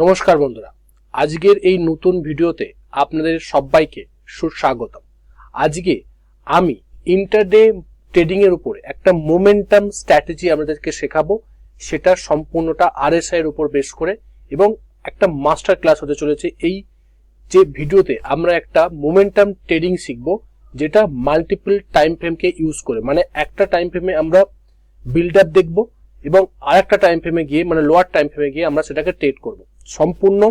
নমস্কার বন্ধুরা। আজকের এই নতুন ভিডিওতে আপনাদের সবাইকে সুস্বাগতম। আজকে আমি ইন্টারডে ট্রেডিং এর উপরে একটা মোমেন্টাম স্ট্র্যাটেজি আপনাদেরকে শেখাবো। সেটা সম্পূর্ণটা আর আরএসআই এর উপর বেশ করে এবং একটা মাস্টার ক্লাস হতে চলেছে। এই যে ভিডিওতে আমরা একটা মোমেন্টাম ট্রেডিং শিখব, যেটা মাল্টিপল টাইম ফ্রেমকে ইউজ করে। মানে একটা টাইম ফ্রেমে আমরা বিল্ড আপ দেখব এবং আরেকটা টাইম ফ্রেমে গিয়ে মানে লোয়ার টাইম ফ্রেমে গিয়ে আমরা সেটাকে ট্রেড করব। সম্পূর্ণ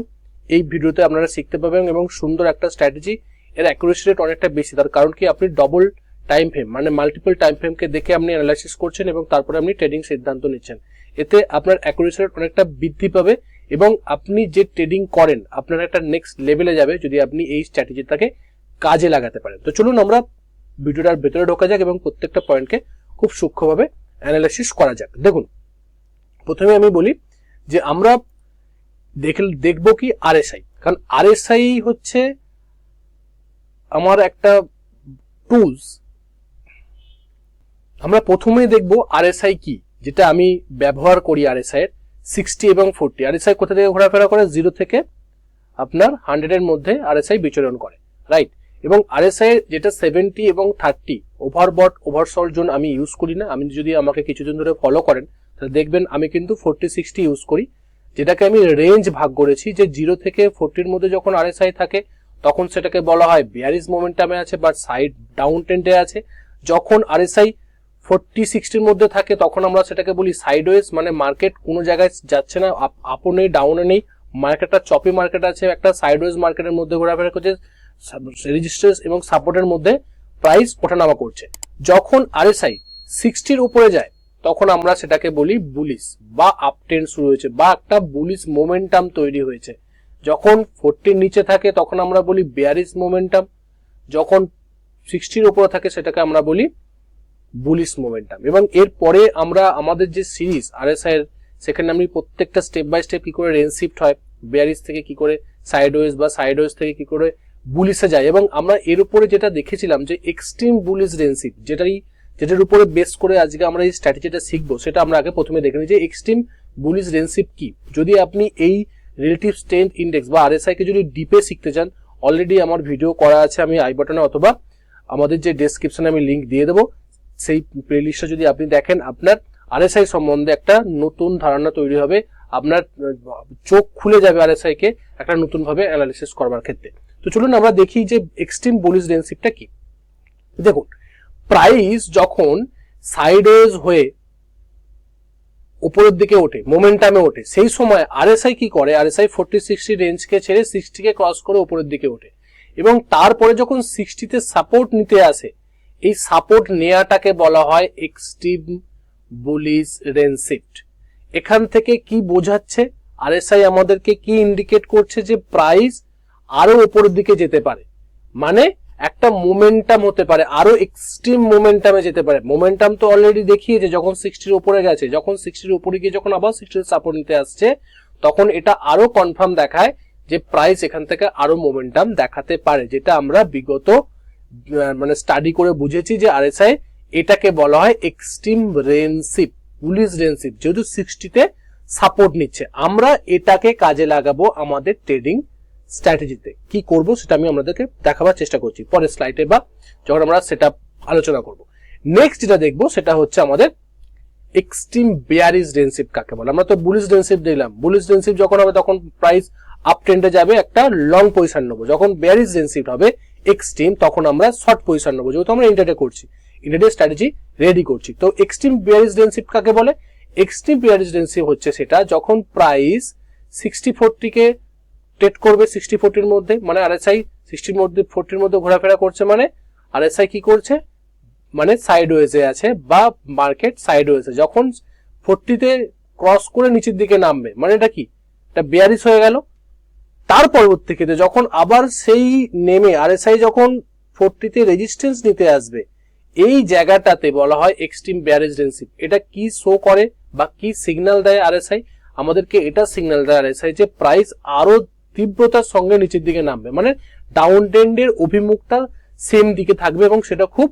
এই ভিডিওতে আপনারা শিখতে পাবেন এবং সুন্দর একটা স্ট্র্যাটেজি এর অ্যাকুরেসি রেট অনেকটা বেশি। তার কারণ কি? আপনি ডবল টাইম ফ্রেম মানে মাল্টিপল টাইম ফ্রেমকে দেখে আপনি অ্যানালাইসিস করছেন এবং তারপরে আপনি ট্রেডিং সিদ্ধান্ত নিচ্ছেন। এতে আপনার অ্যাকুরেসি রেট অনেকটা বৃদ্ধি পাবে এবং আপনি যে ট্রেডিং করেন, আপনার একটা নেক্সট লেভেলে যাবে যদি আপনি এই স্ট্র্যাটেজিটাকে কাজে লাগাতে পারেন। তো চলুন আমরা ভিডিওটার ভেতরে ঢোকা যাক এবং প্রত্যেকটা পয়েন্টকে খুব সূক্ষ্মভাবে অ্যানালাইসিস করা যাক। দেখুন, প্রথমে আমি বলি যে আমরা দেখব কি? আরএসআই কারণ আরএসআই হচ্ছে আমার একটা টুলস আমরা প্রথমেই দেখব আরএসআই কি, যেটা আমি ব্যবহার করি আরএসআই এর। সিক্সটি এবং ফোরটি আরএসআই কোথা থেকে ঘোরাফেরা করে? জিরো থেকে আপনার হান্ড্রেডের মধ্যে আরএসআই বিচরণ করে। রাইট এবং আরএসআই যেটা সেভেন্টি এবং থার্টি ওভারবট ওভারসল জোন আমি ইউজ করি না। আমি যদি আমাকে কিছুদিন ধরে ফলো করেন, তাহলে দেখবেন আমি কিন্তু ফোরটি সিক্সটি ইউজ করি। যেটাকে আমি রেঞ্জ ভাগ করেছি, যে জিরো থেকে ফোরটির মধ্যে যখন আরএসআই থাকে, তখন সেটাকে বলা হয় বিয়ারিজ মোমেন্টামে আছে বা সাইড ডাউন টেন্ডে আছে। যখন আর আরএসআই ফোরটি সিক্সটির মধ্যে থাকে, তখন আমরা সেটাকে বলি সাইডওয়েজ মানে মার্কেট কোনো জায়গায় যাচ্ছে না আপও নেই ডাউনে নেই। মার্কেটটা চপি মার্কেট আছে, একটা সাইডওয়েজ মার্কেটের মধ্যে ঘোরাফেরা করছে রেজিস্ট্যান্স এবং সাপোর্টের মধ্যে প্রাইস ওঠানামা করছে। যখন আর আরএসআই সিক্সটির উপরে যায় তখন আমরা সেটাকে বলি বুলিশ বা আপটেন শুরু হয়েছে বা একটা বুলিশ মোমেন্টাম তৈরি হয়েছে। যখন ফোরটির নিচে থাকে তখন আমরা বলি বেয়ারিস মোমেন্টাম যখন সিক্সটির উপরে থাকে সেটাকে আমরা বলি বুলিশ মোমেন্টাম এবং এরপরে আমরা আমাদের যে সিরিজ আরএসআই এর, সেখানে আমি প্রত্যেকটা স্টেপ বাই স্টেপ কি করে রেঞ্জ শিফট হয় বেয়ারিস থেকে কি করে সাইডওয়েজ বা সাইডওয়েজ থেকে কি করে বুলিশে যায়। এবং আমরা এর উপরে যেটা দেখেছিলাম যে এক্সট্রিম বুলিশ রেঞ্জ শিফট যেটাই যেটার উপরে বেস করে আজকে আমরা এই স্ট্র্যাটেজিটা শিখব, সেটা আমরা আগে প্রথমে দেখে নিই যে এক্সট্রিম বুলিশ রেঞ্জশিপ কি। যদি আপনি এই রিলেটিভ স্ট্রেংথ ইন্ডেক্স বা আরএসআই কে যদি ডিপে শিখতে চান অলরেডি আমার ভিডিও করা আছে আমি আই বাটনে অথবা আমাদের যে ডেসক্রিপশনে আমি লিংক দিয়ে দেবো, সেই প্লেলিস্টটা যদি আপনি দেখেন, আপনার আরএসআই সম্বন্ধে একটা নতুন ধারণা তৈরি হবে, আপনার চোখ খুলে যাবে আরএসআই কে একটা নতুন ভাবে অ্যানালিসিস করবার ক্ষেত্রে। তো চলুন আমরা দেখি যে এক্সট্রিম বুলিশ রেঞ্জশিপটা কি। দেখুন প্রাইস যখন সাইডওয়েজ হয়ে উপরের দিকে ওঠে মোমেন্টামে ওঠে, সেই সময় আরএসআই কি করে? আরএসআই ফোরটি সিক্সটি রেঞ্জকে ছেড়ে সিক্সটিকে ক্রস করে উপরের দিকে ওঠে। এবং তারপরে যখন সিক্সটিতে সাপোর্ট নিতে আসে, এই সাপোর্ট নেওয়াটাকে বলা হয় এক্সট্রিম বুলিশ রেঞ্জ এখান থেকে কি বোঝাচ্ছে? আরএসআই আমাদেরকে কি ইন্ডিকেট করছে যে প্রাইস আরও উপরের দিকে যেতে পারে? মানে একটা মোমেন্টাম হতে পারে, আরও এক্সট্রিম মোমেন্টামে যেতে পারে। মোমেন্টাম তো অলরেডি দেখিয়েছে, যখন সিক্সটির উপরে গেছে, যখন সিক্সটির উপরে গিয়ে যখন আবার সিক্সটির সাপোর্ট নিতে আসছে, তখন এটা আরও কনফার্ম দেখায় যে প্রাইস এখান থেকে আরও মোমেন্টাম দেখাতে পারে, যেটা আমরা বিগত মানে স্টাডি করে বুঝেছি যে আরএসআই এটাকে বলা হয় এক্সট্রিম রেনশিপ পুলিশ রেনশিপ যেহেতু সিক্সটিতে সাপোর্ট নিচ্ছে। আমরা এটাকে কাজে লাগাবো আমাদের ট্রেডিং স্ট্র্যাটেজিতে কি করব সেটা আমি আপনাদেরকে দেখাবার চেষ্টা করছি। পরের স্লাইডে বা যখন আমরা সেটা আলোচনা করব। নেক্সট যেটা দেখব সেটা হচ্ছে আমাদের এক্সট্রিম বেয়ারিজ ডেন্সিপ কাকে বলে? আমরা তো বুলিশ ডেন্সিপ দেখলাম বুলিশ ডেন্সিপ যখন হবে তখন প্রাইস আপ ট্রেন্ডে যাবে, একটা লং পজিশন নেব। যখন বেয়ারিজ ডেন্সিপ হবে এক্সট্রিম তখন আমরা শর্ট পজিশন নেব। যেহেতু আমরা ইন্টারডে করছি। ইন্টারডে স্ট্র্যাটেজি রেডি করছি। তো এক্সট্রিম বেয়ারিজ ডেন্সিপ কাকে বলে? এক্সট্রিম বেয়ারিজ ডেন্সিপ হচ্ছে সেটা যখন প্রাইস সিক্সটি ফোরটিকে ট্রেড করবে সিক্সটি ফোরটির মধ্যে মানে আর আরএসআই সিক্সটির মধ্যে ফোরটির মধ্যে ঘোরাফেরা করছে মানে আর আরএসআই কি করছে? মানে সাইডওয়েজে আছে বা মার্কেট সাইডওয়েজে যখন ফোরটিতে ক্রস করে নিচের দিকে নামবে মানে এটা কি? এটা বেয়ারিস হয়ে গেল। তার পরবর্তীতে যখন আবার সেই নেমে আর আরএসআই যখন ফোরটিতে রেজিস্ট্যান্স নিতে আসবে, এই জায়গাটাতে বলা হয় এক্সট্রিম ব্যারেজ রেন্সিপ এটা কি শো করে বা কি সিগন্যাল দেয় আর আরএসআই আমাদেরকে এটা সিগন্যাল দেয় আর আরএসআই যে প্রাইস আরও তীব্রতার সঙ্গে নিচের দিকে নামবে। মানে ডাউন ট্রেন্ডের অভিমুখটা সেম দিকে থাকবে এবং সেটা খুব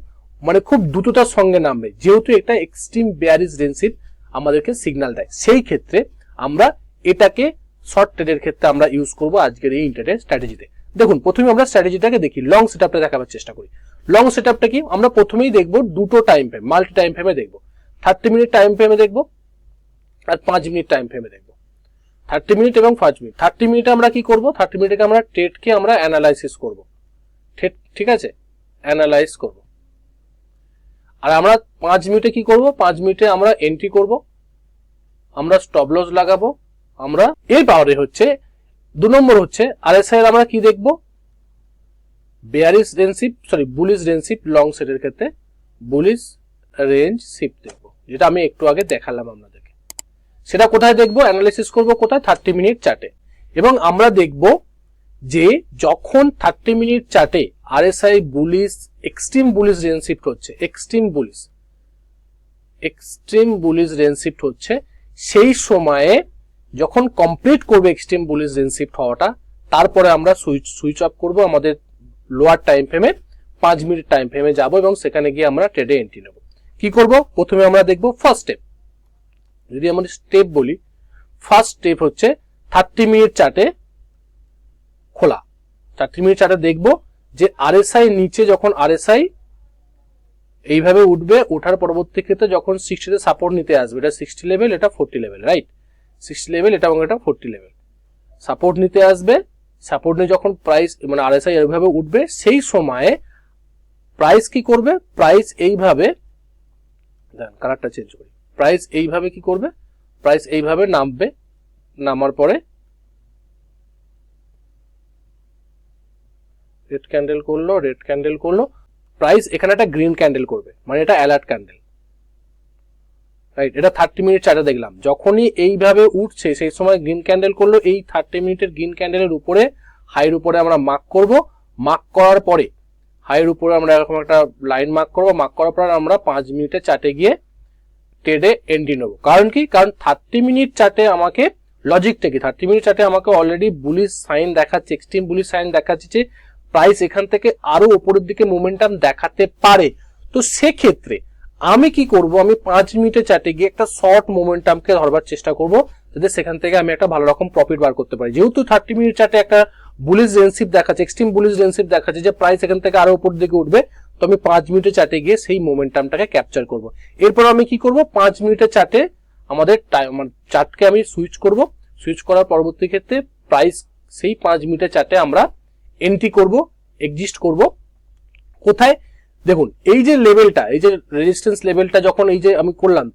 মানে খুব দ্রুততার সঙ্গে নামবে। যেহেতু এটা এক্সট্রিম বেয়ারিজ রেঞ্জশিপ আমাদেরকে সিগন্যাল দেয়। সেই ক্ষেত্রে আমরা এটাকে শর্ট ট্রেডের ক্ষেত্রে আমরা ইউজ করব আজকের এই ইন্টারডে স্ট্র্যাটেজিতে দেখুন, প্রথমে আমরা স্ট্র্যাটেজিটাকে দেখি লং সেটআপটা দেখাবার চেষ্টা করি। লং সেটআপটা কি? আমরা প্রথমেই দেখব দুটো টাইম ফ্রেম মাল্টি টাইম ফ্রেমে দেখব। থার্টি মিনিট টাইম ফ্রেমে দেখব আর পাঁচ মিনিট টাইম ফ্রেমে দেখব। থার্টি মিনিট এবং পাঁচ মিনিট। থার্টি মিনিটে আমরা কি করব? থার্টি মিনিটে আমরা ট্রেডকে আমরা অ্যানালাইসিস করব। ঠিক আছে? অ্যানালাইজ করব। আর আমরা পাঁচ মিনিটে কি করব? পাঁচ মিনিটে আমরা এন্ট্রি করব। আমরা স্টপ লস লাগাবো। আমরা এই পাওয়ারে হচ্ছে, দু নম্বর হচ্ছে আরএসআই এর আমরা কি দেখব? Bearish range shift sorry bullish range shift long সেটের ক্ষেত্রে বুলিশ রেঞ্জ শিপ দেখব। যেটা আমি একটু আগে দেখালাম আপনাদেরকে সেটা কোথায় দেখব? অ্যানালিসিস করব কোথায়? থার্টি মিনিট চার্টে এবং আমরা দেখব যে যখন থার্টি মিনিট চার্টে RSI bullish extreme bullish range shift হচ্ছে extreme bullish extreme bullish range shift হচ্ছে, সেই সময়ে যখন কমপ্লিট করবে এক্সট্রিম বুলিশ রেঞ্জ শিফট হওয়াটা, তারপরে আমরা সুইচ সুইচ অফ করব আমাদের লোয়ার টাইম ফ্রেমে পাঁচ মিনিট টাইম ফ্রেমে যাব এবং সেখানে গিয়ে আমরা ট্রেডে এন্ট্রি নেব। কি করব? প্রথমে আমরা দেখব ফার্স্ট স্টেপ যদি আমরা স্টেপ বলি ফার্স্ট স্টেপ হচ্ছে থার্টি মিনিট চার্টে খোলা। থার্টি মিনিট চার্টে দেখব যে আরএসআই নিচে যখন আরএসআই এইভাবে উঠবে, ওঠার পরবর্তী ক্ষেত্রে যখন সিক্সটিতে সাপোর্ট নিতে আসবে, এটা সিক্সটি লেভেল এটা forty level right sixty level এটা এবং এটা ফোরটি লেভেল সাপোর্ট নিতে আসবে সাপোর্ট নিয়ে যখন প্রাইস মানে আরএসআই এইভাবে উঠবে, সেই সময়ে প্রাইস কি করবে? প্রাইস এইভাবে কালারটা চেঞ্জ করি। প্রাইস এইভাবে কি করবে? প্রাইস এইভাবে নামবে। নামার পরে রেড ক্যান্ডেল করল রেড ক্যান্ডেল করল। প্রাইস এখানে একটা গ্রিন ক্যান্ডেল করবে মানে এটা অ্যালার্ট ক্যান্ডেল রাইট এটা থার্টি মিনিট চার্টে দেখলাম। যখনই এইভাবে উঠছে, সেই সময় গ্রিন ক্যান্ডেল করল, এই থার্টি মিনিটের গ্রিন ক্যান্ডেলের উপরে হাইয়ের উপরে আমরা মার্ক করব। মার্ক করার পরে হাইয়ের উপরে আমরা এরকম একটা লাইন মার্ক করব। মার্ক করার পর আমরা পাঁচ মিনিটে চার্টে গিয়ে ট্রেডে এন্ট্রি নেব। কারণ কি? কারণ থার্টি মিনিট চার্টে আমাকে লজিক থেকে থার্টি মিনিট চার্টে আমাকে অলরেডি বুলিশ সাইন দেখাচ্ছে এক্সট্রিম বুলিশ সাইন দেখাচ্ছে যে প্রাইস এখান থেকে আরও উপরের দিকে মোমেন্টাম দেখাতে পারে। তো সেক্ষেত্রে আমি কি করব? আমি পাঁচ মিনিটে চার্টে গিয়ে একটা শর্ট মোমেন্টামকে ধরবার চেষ্টা করব, যাতে সেখান থেকে আমি একটা ভালো রকম প্রফিট বার করতে পারি। যেহেতু থার্টি মিনিট চার্টে একটা বুলিশ রেন্সিপ দেখাচ্ছে এক্সট্রিম বুলিশ রেন্সিপ দেখাচ্ছে যে প্রাইস এখান থেকে আরও উপর দিকে উঠবে, তো আমি পাঁচ মিনিটে চার্টে গিয়ে সেই মোমেন্টামটাকে ক্যাপচার করব। এরপর আমি কি করব? পাঁচ মিনিটের চার্টে আমাদের চার্টকে আমি সুইচ করব। সুইচ করার পরবর্তী ক্ষেত্রে প্রাইস সেই পাঁচ মিনিটের চার্টে আমরা এন্ট্রি করব এক্সিস্ট করব। কোথায়? দেখুন, এই যে লেভেলটা এই যে রেজিস্ট্যান্স লেভেলটা যখন এই যে আমি করলাম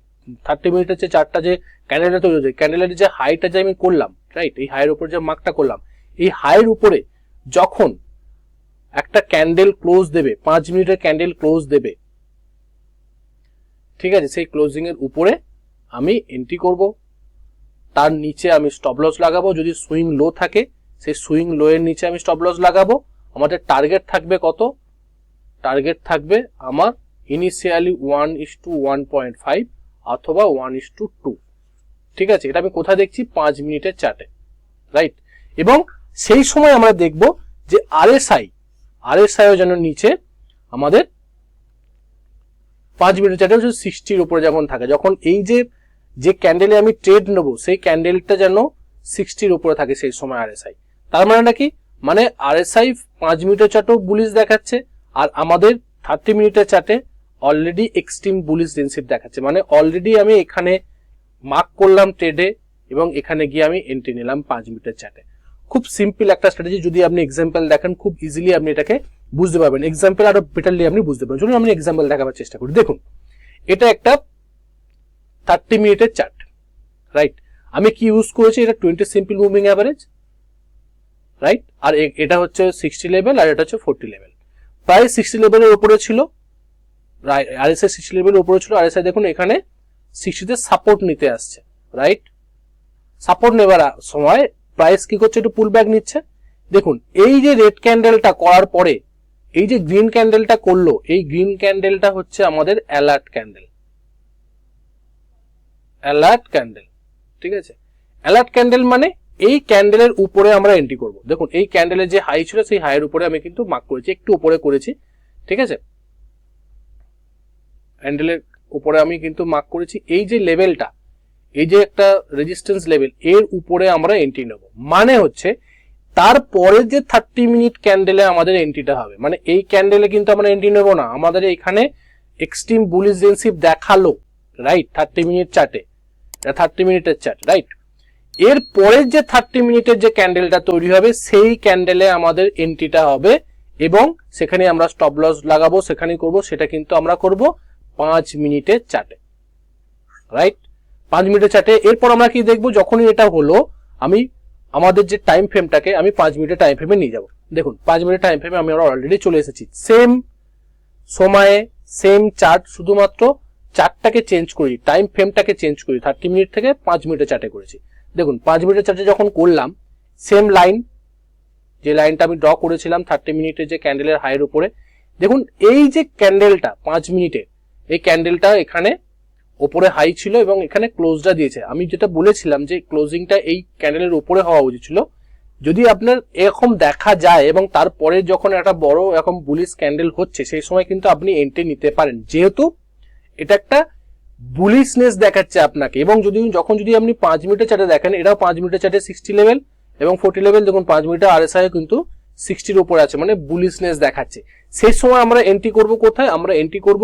থার্টি মিনিটের যে চারটা যে ক্যান্ডেলটা তৈরি হয়েছে ক্যান্ডেলের যে হাইটা যে আমি করলাম রাইট এই হাইয়ের উপরে যে মার্কটা করলাম এই হাইয়ের উপরে যখন একটা ক্যান্ডেল ক্লোজ দেবে, পাঁচ মিনিটের ক্যান্ডেল ক্লোজ দেবে, ঠিক আছে, সেই ক্লোজিং এর উপরে আমি এন্ট্রি করব। তার নিচে আমি স্টপ লস লাগাবো, যদি সুইং লো থাকে, সেই সুইং লো এর নিচে আমি স্টপ লস লাগাবো। আমাদের টার্গেট থাকবে কত? টার্গেট থাকবে আমার initially one is to one point five অথবা ওয়ান ইস টু টু ঠিক আছে? এটা আমি কোথায় দেখছি? পাঁচ মিনিটের চার্টে রাইট এবং সেই সময় আমরা দেখব যে আরএসআই আরএসআই যেন নিচে আমাদের পাঁচ চার্টে হচ্ছে সিক্সটির উপরে যেমন থাকে। যখন এই যে যে ক্যান্ডেলে আমি ট্রেড নেব, সেই ক্যান্ডেলটা যেন সিক্সটির উপরে থাকে সেই সময় আরএসআই তার মানে নাকি? মানে আরএসআই পাঁচ মিনিটের চার্টও বুলিশ দেখাচ্ছে, আর আমাদের থার্টি মিনিটের চার্টে অলরেডি এক্সট্রিম বুলিশ ডেন্সিট দেখাচ্ছে। মানে অলরেডি আমি এখানে মার্ক করলাম ট্রেডে এবং এখানে গিয়ে আমি এন্ট্রি নিলাম পাঁচ মিনিটের চার্টে খুব সিম্পল একটা স্ট্র্যাটেজি যদি আপনি এক্সাম্পল দেখেন, খুব ইজিলি আপনি এটাকে বুঝতে পারবেন। এক্সাম্পল আরও বেটারলি আপনি বুঝতে পারবেন। চলুন আমি এক্সাম্পল দেখাবার চেষ্টা করি। দেখুন, এটা একটা থার্টি মিনিটের চার্ট রাইট আমি কি ইউজ করেছি? এটা twenty simple moving average right আর এটা হচ্ছে সিক্সটি লেভেল আর এটা হচ্ছে ফোরটি লেভেল প্রায় সিক্সটি লেভেলের উপরে ছিল আরএসআই সিক্সটি লেভেলের উপরে ছিল আরএসআই দেখুন এখানে সিক্সটিতে সাপোর্ট নিতে আসছে রাইট সাপোর্ট নেবার সময় প্রাইস কি করছে একটু পুল ব্যাক নিচ্ছে। দেখুন, এই যে রেড ক্যান্ডেলটা করার পরে, এই যে গ্রিন ক্যান্ডেলটা করল, এই গ্রিন ক্যান্ডেলটা হচ্ছে আমাদের অ্যালার্ট ক্যান্ডেল অ্যালার্ট ক্যান্ডেল ঠিক আছে? অ্যালার্ট ক্যান্ডেল মানে এই ক্যান্ডেলের উপরে আমরা এন্ট্রি করব। দেখুন, এই ক্যান্ডেলের যে হাই ছিল, সেই হাইয়ের উপরে আমি কিন্তু মার্ক করেছি, একটু উপরে করেছি, ঠিক আছে? ক্যান্ডেলের উপরে আমি কিন্তু মার্ক করেছি। এই যে লেভেলটা এই যে একটা রেজিস্ট্যান্স লেভেল এর উপরে আমরা এন্ট্রি নেব। মানে হচ্ছে, তারপরে যে থার্টি মিনিট ক্যান্ডেলে আমাদের এন্ট্রিটা হবে। মানে এই ক্যান্ডেলে কিন্তু আমরা এন্ট্রি নেব না। আমাদের এখানে এক্সট্রিম রেঞ্জশিপ দেখাল রাইট থার্টি মিনিট চার্টে থার্টি মিনিটের চার্ট রাইট এর পরের যে থার্টি মিনিটের যে ক্যান্ডেলটা তৈরি হবে, সেই ক্যান্ডেলে আমাদের এন্ট্রিটা হবে এবং সেখানে আমরা স্টপ লস লাগাবো সেখানে করব, সেটা কিন্তু আমরা করব পাঁচ মিনিটের চার্টে রাইট পাঁচ মিনিটের চার্টে এরপর আমরা কি দেখব? যখনই এটা হলো, আমি আমাদের যে টাইম ফ্রেমটাকে আমি পাঁচ মিনিটের টাইম ফ্রেমে নিয়ে যাব। দেখুন, পাঁচ মিনিটের টাইম ফ্রেমে আমি আমরা অলরেডি চলে এসেছি। সেম সময়ে সেম চার্ট শুধুমাত্র চার্টটাকে চেঞ্জ করি টাইম ফ্রেমটাকে চেঞ্জ করি থার্টি মিনিট থেকে পাঁচ মিনিটের চার্টে করেছি। দেখুন, পাঁচ মিনিটের চার্টে যখন করলাম সেম লাইন যে লাইনটা আমি ড্র করেছিলাম থার্টি মিনিটের যে ক্যান্ডেলের হাইয়ের উপরে, দেখুন, এই যে ক্যান্ডেলটা পাঁচ মিনিটের এই ক্যান্ডেলটা এখানে ওপরে হাই ছিল এবং এখানে ক্লোজটা দিয়েছে। আমি যেটা বলেছিলাম যে ক্লোজিংটা এই ক্যান্ডেলের উপরে হওয়া উচিত ছিল। যদি আপনার এরকম দেখা যায় এবং তারপরে যখন একটা বড় এরকম বুলিশ ক্যান্ডেল হচ্ছে, সেই সময় কিন্তু আপনি এন্ট্রি নিতে পারেন। যেহেতু এটা একটা বুলিশনেস দেখাচ্ছে আপনাকে এবং যদি যখন যদি আপনি পাঁচ মিনিটের চার্টে দেখেন, এটাও পাঁচ মিনিটের চার্টে সিক্সটি লেভেল এবং ফোর্টি লেভেল দেখুন পাঁচ মিনিটের আরএসআই কিন্তু সিক্সটির উপরে আছে মানে বুলিশনেস দেখাচ্ছে। সেই সময় আমরা এন্ট্রি করব কোথায়? আমরা এন্ট্রি করব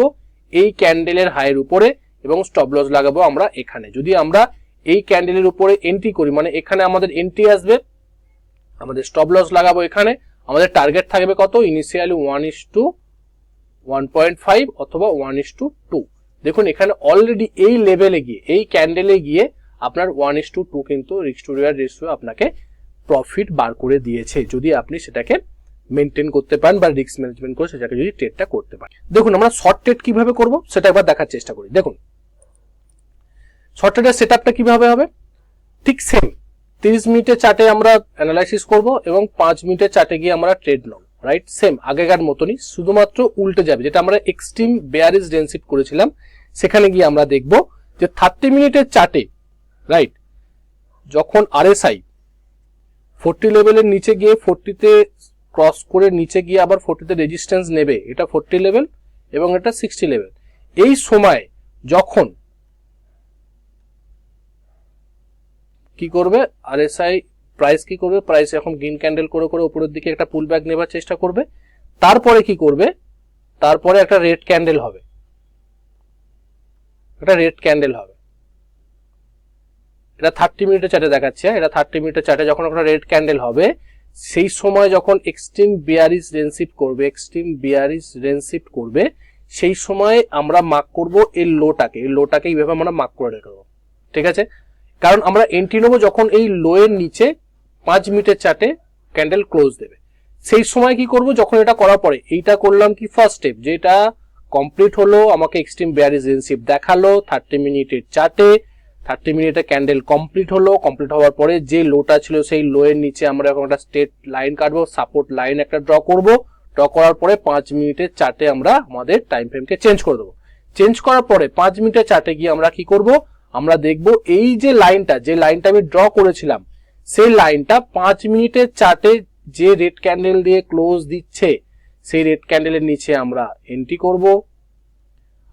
এই ক্যান্ডেলের হাইয়ের উপরে। এবং স্টপ লস লাগাবো আমরা এখানে। যদি আমরা এই ক্যান্ডেলের উপরে এন্ট্রি করি মানে এখানে আমাদের এন্ট্রি আসবে, আমাদের স্টপ লস লাগাবো এখানে, আমাদের টার্গেট থাকবে কত? Initially one is to one point five অথবা ওয়ান ইস টু টু দেখুন, এখানে অলরেডি এই লেভেলে গিয়ে, এই ক্যান্ডেলে গিয়ে আপনার ওয়ান ইস টু টু কিন্তু রিক্স টু রিওয়ার্ড রেশিও আপনাকে প্রফিট বার করে দিয়েছে। যদি আপনি সেটাকে মেনটেন করতে পারেন বা রিস্ক ম্যানেজমেন্ট করে সেটাকে যদি ট্রেডটা করতে পারেন। দেখুন, আমরা শর্ট ট্রেড কীভাবে করব সেটা একবার দেখার চেষ্টা করি। দেখুন শর্ট ট্রেডের সেট আপটা কীভাবে হবে? ঠিক সেম তিরিশ মিনিটের চার্টে আমরা অ্যানালাইসিস করব এবং পাঁচ মিনিটের চার্টে গিয়ে আমরা ট্রেড নেব রাইট সেম আগেকার মতনই, শুধুমাত্র উল্টে যাবে, যেটা আমরা এক্সট্রিম বেয়ারিজ ডেন্সিপ করেছিলাম, সেখানে গিয়ে আমরা দেখব যে থার্টি মিনিটের চার্টে রাইট যখন আরএসআই ফোরটি লেভেলের নিচে গিয়ে ফোরটিতে ক্রস করে নিচে গিয়ে আবার ফোর্টিতে রেজিস্ট্যান্স নেবে। এটা ফোর্টি লেভেল এবং এটা সিক্সটি লেভেল এই সময় যখন কি করবে? আরএসআই প্রাইস কি করবে? প্রাইস এখন গ্রিন ক্যান্ডেল করে করে উপরের দিকে একটা পুল ব্যাক নেবার চেষ্টা করবে। তারপরে কি করবে? তারপরে একটা রেড ক্যান্ডেল হবে। একটা রেড ক্যান্ডেল হবে। এটা থার্টি মিনিটের চার্টে দেখাচ্ছে এটা থার্টি মিনিটের চার্টে যখন একটা রেড ক্যান্ডেল হবে সেই সময় যখন এক্সট্রিম বিয়ারিস রেনশিফট করবে এক্সট্রিম বিয়ারিস রেনশিফট করবে, সেই সময় আমরা মার্ক করব এই লোটাকে এই লোটাকে এইভাবে আমরা মার্ক করে রেখে দেবো। ঠিক আছে? কারণ আমরা এন্ট্রি নেব যখন এই লোয়ের নিচে পাঁচ মিনিটের চার্টে ক্যান্ডেল ক্লোজ দেবে। সেই সময় কি করব? যখন এটা করার পরে, এইটা করলাম কি ফার্স্ট স্টেপ যেটা কমপ্লিট হলো, আমাকে এক্সট্রিম বিয়ারিস রেনশিপ দেখাল থার্টি মিনিটের চার্টে থার্টি মিনিটে ক্যান্ডেল কমপ্লিট হলো, কমপ্লিট হওয়ার পরে যে লোটা ছিল সেই লোয়ের নিচে আমরা এখন একটা স্টেট লাইন কাটবো, সাপোর্ট লাইন একটা ড্র করব। ড্র করার পরে পাঁচ মিনিটের চার্টে আমরা আমাদের টাইম ফ্রেমকে চেঞ্জ করে দেবো। চেঞ্জ করার পরে পাঁচ মিনিটের চার্টে গিয়ে আমরা কি করব? আমরা দেখব এই যে লাইনটা যে লাইনটা আমি ড্র করেছিলাম, সেই লাইনটা পাঁচ মিনিটের চার্টে যে রেড ক্যান্ডেল দিয়ে ক্লোজ দিচ্ছে, সেই রেড ক্যান্ডেলের নিচে আমরা এন্ট্রি করব।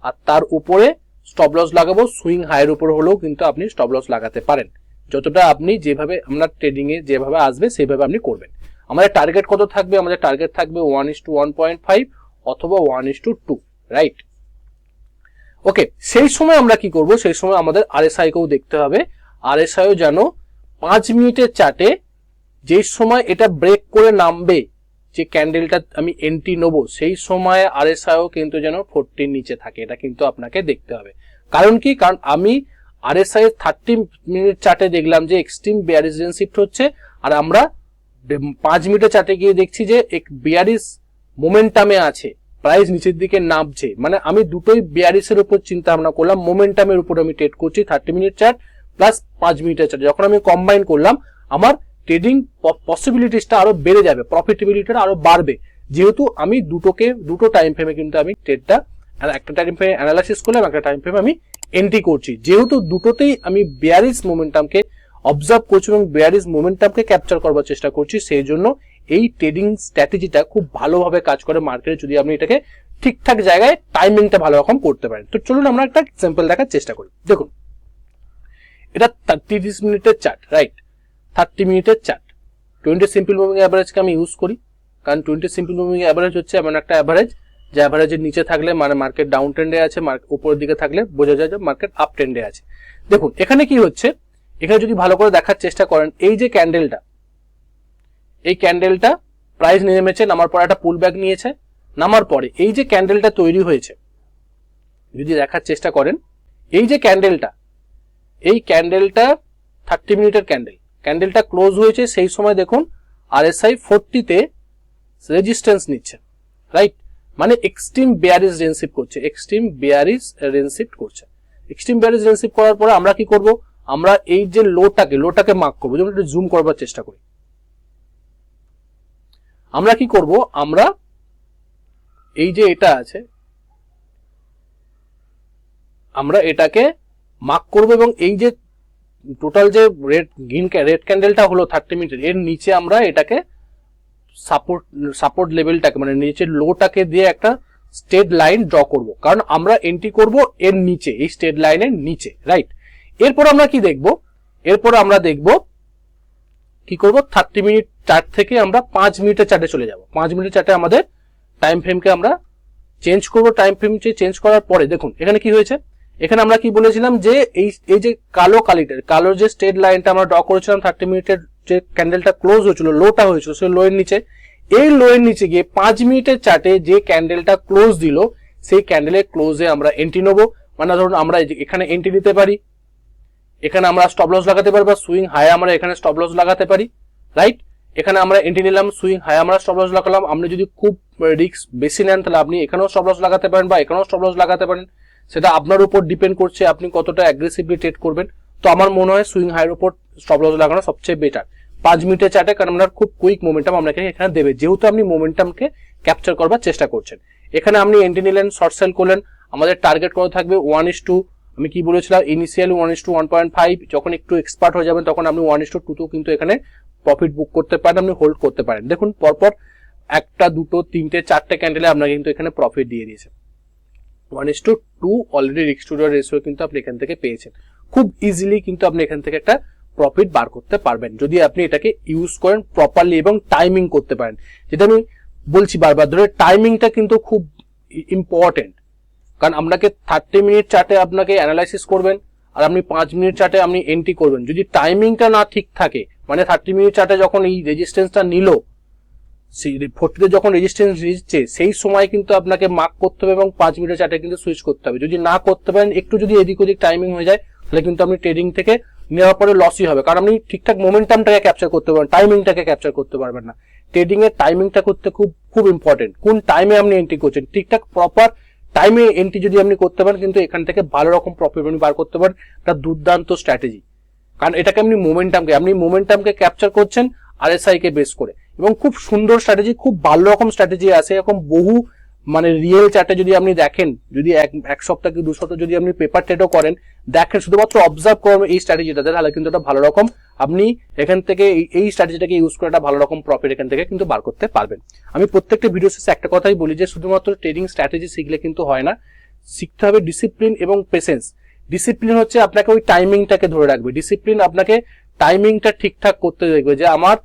আর তার উপরে স্টপ লস লাগাবো সুইং হাইয়ের উপর হলেও কিন্তু আপনি স্টপ লস লাগাতে পারেন। যতটা আপনি যেভাবে আপনার ট্রেডিং এ যেভাবে আসবে, সেইভাবে আপনি করবেন। আমাদের টার্গেট কত থাকবে? আমাদের টার্গেট থাকবে one is to one point five অথবা one is to two right okay সেই সময় আমরা কি করব? সেই সময় আমাদের আরএসআই কেও দেখতে হবে। আরএসআইও যেন পাঁচ মিনিটের চার্টে যে সময় এটা ব্রেক করে নামবে যে ক্যান্ডেলটা আমি এন্ট্রি নেব, সেই সময় আরএসআইও কিন্তু যেন ফোরটির নিচে থাকে, এটা কিন্তু আপনাকে দেখতে হবে। কারণ কি? কারণ আমি আর আরএসআই থার্টি মিনিট চার্টে দেখলাম যে এক্সট্রিম বিয়ারিস শিফট হচ্ছে, আর আমরা পাঁচ মিনিটের চার্টে গিয়ে দেখছি যে এক বিয়ারিস মোমেন্টামে আছে প্রাইস নিচের দিকে নামছে। মানে আমি দুটোই বিয়ারিসের উপর চিন্তা ভাবনা করলাম মোমেন্টামের উপর আমি ট্রেড করছি থার্টি মিনিট চার্ট প্লাস পাঁচ মিনিটের চার্ট যখন আমি কম্বাইন করলাম, আমার ট্রেডিং পসিবিলিটিসটা আরও বেড়ে যাবে প্রফিটেবিলিটিটা আরও বাড়বে। যেহেতু আমি দুটোকে, দুটো টাইম ফ্রেমে কিন্তু আমি ট্রেডটা একটা টাইম ফ্রেমে অ্যানালাইসিস করলাম, একটা টাইম ফ্রেমে আমি এন্ট্রি করছি। যেহেতু দুটোতেই আমি বিয়ারিস মোমেন্টামকে অবজার্ভ করছি এবং বিয়ারিস মোমেন্টামকে ক্যাপচার করবার চেষ্টা করছি, সেই জন্য এই ট্রেডিং স্ট্র্যাটেজিটা খুব ভালোভাবে কাজ করে মার্কেটে যদি আপনি এটাকে ঠিকঠাক জায়গায় টাইমিংটা ভালো রকম করতে পারেন। তো চলুন আমরা একটা এক্সাম্পল দেখার চেষ্টা করি। দেখুন, এটা তিরিশ মিনিটের চার্ট রাইট থার্টি মিনিটের চার্ট টোয়েন্টি সিম্পল মুভিং অ্যাভারেজকে আমি ইউজ করি। কারণ টোয়েন্টি সিম্পল মুভিং অ্যাভারেজ হচ্ছে এমন একটা অ্যাভারেজ যে অ্যাভারেজের নিচে থাকলে মানে মার্কেট ডাউন ট্রেন্ডে আছে উপরের দিকে থাকলে বোঝা যায় যে মার্কেট আপ ট্রেন্ডে আছে। দেখুন, এখানে কি হচ্ছে? এখানে যদি ভালো করে দেখার চেষ্টা করেন, এই যে ক্যান্ডেলটা এই ক্যান্ডেলটা প্রাইস নেমেছে, নামার পর একটা পুল ব্যাক নিয়েছে, নামার পরে এই যে ক্যান্ডেলটা তৈরি হয়েছে, যদি দেখার চেষ্টা করেন, এই যে ক্যান্ডেলটা এই ক্যান্ডেলটা থার্টি মিনিটের ক্যান্ডেল ক্যান্ডেলটা ক্লোজ হয়েছে, সেই সময় দেখুন আর এস আই ফোরটিতে রেজিস্ট্যান্স নিচ্ছে রাইট মানে এক্সট্রিম বেয়ারিস রেনশিপ করছে এক্সট্রিম বেয়ারিস রেনশিপ করছে। এক্সট্রিম বেয়ারিস রেনশিপ করার পরে আমরা কি করব? আমরা এই যে লোটাকে লোটাকে মার্ক করব, যেমন একটু জুম করবার চেষ্টা করি। আমরা কি করব? আমরা এই যে এটা আছে, আমরা এটাকে মার্ক করব এবং এই যে টোটাল যে রেড গ্রিন রেড ক্যান্ডেলটা হলো থার্টি মিনিটের এর নিচে আমরা এটাকে সাপোর্ট সাপোর্ট লেভেলটাকে মানে নিচের লোটাকে দিয়ে একটা স্টেট লাইন ড্র করব। কারণ আমরা এন্ট্রি করব এর নিচে, এই স্টেট লাইনের নিচে রাইট এরপর আমরা কি দেখব? এরপর আমরা দেখব কি করব? থার্টি মিনিট চার্ট থেকে আমরা পাঁচ মিনিটের চার্টে চলে যাব। পাঁচ মিনিটের চার্টে আমাদের টাইম ফ্রেমকে আমরা চেঞ্জ করব। টাইম ফ্রেম চেঞ্জ করার পরে দেখুন, এখানে কি হয়েছে? এখানে আমরা কি বলেছিলাম যে এই এই যে কালো কালিটার কালো যে স্টেট লাইনটা আমরা ড্র করেছিলাম থার্টি মিনিটের যে ক্যান্ডেলটা ক্লোজ হয়েছিল লোটা হয়েছিল, সেই লোয়ের নিচে, এই লোয়ের নিচে গিয়ে পাঁচ মিনিটের চার্টে যে ক্যান্ডেলটা ক্লোজ দিল, সেই ক্যান্ডেলের ক্লোজে আমরা এন্ট্রি নেব। মানে ধরুন আমরা এখানে এন্ট্রি নিতে পারি, এখানে আমরা স্টপ লস লাগাতে পারি বা সুইং হাই আমরা এখানে স্টপ লস লাগাতে পারি রাইট এখানে আমরা এন্ট্রি নিলাম সুইং হাই আমরা স্টপ লস লাগালাম। আপনি যদি খুব রিস্ক বেশি নেন, তাহলে আপনি এখানেও স্টপ লস লাগাতে পারেন বা এখানেও স্টপ লস লাগাতে পারেন। সেটা আপনার উপর ডিপেন্ড করছে, আপনি কতটা অ্যাগ্রেসিভলি ট্রেড করবেন। তো আমার মনে হয় সুইং হাইয়ের উপর স্টপ লস লাগানো সবচেয়ে বেটার পাঁচ মিনিটের চার্টে কারণ আপনার খুব কুইক মোমেন্টাম আপনাকে এখানে দেবে। যেহেতু আপনি মোমেন্টামকে ক্যাপচার করবার চেষ্টা করছেন। এখানে আপনি এন্ট্রি নিলেন শর্ট সেল করলেন। আমাদের টার্গেট কত থাকবে? ওয়ান ইস টু আমি কি বলেছিলাম? Initially one is to one point five যখন একটু এক্সপার্ট হয়ে যাবেন, তখন আপনি ওয়ান ইস টু টুতেও কিন্তু এখানে প্রফিট বুক করতে পারেন, আপনি হোল্ড করতে পারেন। দেখুন, পরপর একটা, দুটো, তিনটে, চারটে ক্যান্ডেলে আপনাকে কিন্তু এখানে প্রফিট দিয়ে দিয়েছে। One is to two already রিক্স টু রেশিও কিন্তু আপনি এখান থেকে পেয়েছেন। খুব ইজিলি কিন্তু আপনি এখান থেকে একটা প্রফিট বার করতে পারবেন। যদি আপনি এটাকে ইউজ করেন প্রপারলি এবং টাইমিং করতে পারেন। যেটা আমি বলছি বারবার ধরে টাইমিংটা কিন্তু খুব ইম্পর্টেন্ট কারণ আপনাকে থার্টি মিনিট চার্টে আপনাকে অ্যানালাইসিস করবেন, আর আপনি পাঁচ মিনিট চার্টে আপনি এন্ট্রি করবেন। যদি টাইমিংটা না ঠিক থাকে মানে থার্টি মিনিট চার্টে যখন এই রেজিস্ট্যান্সটা নিল ফোর্টিতে যখন রেজিস্ট্যান্স দিচ্ছে সেই সময় কিন্তু আপনাকে মার্ক করতে হবে এবং পাঁচ মিনিটের চার্টে কিন্তু সুইচ করতে হবে। যদি না করতে পারেন, একটু যদি এদিক ওদিক টাইমিং হয়ে যায়, তাহলে কিন্তু আপনি ট্রেডিং থেকে নেওয়ার পরে লসই হবে। কারণ আপনি ঠিকঠাক মোমেন্টামটাকে ক্যাপচার করতে পারবেন টাইমিংটাকে ক্যাপচার করতে পারবেন না। ট্রেডিং এর টাইমিংটা করতে খুব খুব ইম্পর্টেন্ট কোন টাইমে আপনি এন্ট্রি করছেন, ঠিকঠাক প্রপার টাইমে এন্ট্রি যদি আপনি করতে পারেন, কিন্তু এখান থেকে ভালো রকম প্রফিট আপনি বার করতে পারেন একটা দুর্দান্ত স্ট্র্যাটেজি কারণ এটাকে আপনি মোমেন্টামকে আপনি মোমেন্টামকে ক্যাপচার করছেন আরএসআই কে বেস করে। এবং খুব সুন্দর স্ট্র্যাটেজি খুব ভালো রকম স্ট্র্যাটেজি আছে। এরকম বহু মানে রিয়েল চার্টে যদি আপনি দেখেন, যদি এক এক সপ্তাহ কি দু সপ্তাহ যদি আপনি পেপার ট্রেডও করেন, দেখেন শুধুমাত্র অবজার্ভ করেন এই স্ট্র্যাটেজিটা তাহলে কিন্তু এটা ভালো রকম আপনি এখান থেকে এই স্ট্র্যাটেজিটাকে ইউজ করে একটা ভালো রকম প্রফিট এখান থেকে কিন্তু বার করতে পারবেন। আমি প্রত্যেকটা ভিডিও শেষে একটা কথাই বলি যে শুধুমাত্র ট্রেডিং স্ট্র্যাটেজি শিখলে কিন্তু হয় না। শিখতে হবে ডিসিপ্লিন এবং পেশেন্স ডিসিপ্লিন হচ্ছে আপনাকে ওই টাইমিংটাকে ধরে রাখবে। ডিসিপ্লিন আপনাকে টাইমিংটা ঠিকঠাক করতে দেখবে যে আমার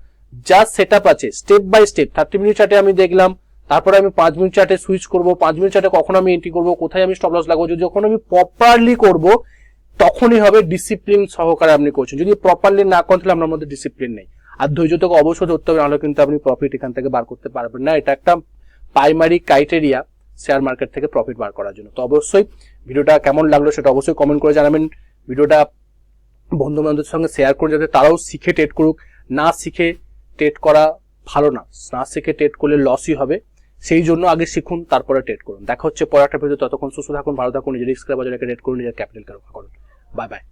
যা সেট আছে step by step thirty minute চার্টে আমি দেখলাম, তারপরে আমি পাঁচ মিনিট চার্টে সুইচ করব, পাঁচ মিনিট চার্টে কখন আমি এন্ট্রি করব, কোথায় আমি স্টপ লস লাগাবো যখন আমি প্রপারলি করব, তখনই হবে ডিসিপ্লিন সহকারে আপনি করছেন। যদি প্রপারলি না করেন, তাহলে আপনার মধ্যে ডিসিপ্লিন নেই। আর ধৈর্য থেকে অবশ্যই ধরতে হবে, নাহলে কিন্তু আপনি প্রফিট এখান থেকে বার করতে পারবেন না। এটা একটা প্রাইমারি ক্রাইটেরিয়া শেয়ার মার্কেট থেকে প্রফিট বার করার জন্য। তো অবশ্যই ভিডিওটা কেমন লাগল সেটা অবশ্যই কমেন্ট করে জানাবেন। ভিডিওটা বন্ধু বান্ধবের সঙ্গে শেয়ার করে যাতে তারাও শিখে ট্রেড করুক, না শিখে ট্রেড করা ভালো না। না শিখে টেট করলে লসই হবে। সেই জন্য আগে শিখুন, তারপরে টেট করুন। দেখা হচ্ছে পরে একটা ভিডিও ততক্ষণ সুস্থ থাকুন, ভালো থাকুন, নিজের রিস্ক বাজারে টেট করুন, নিজের ক্যাপিটাল রক্ষা করুন। Bye bye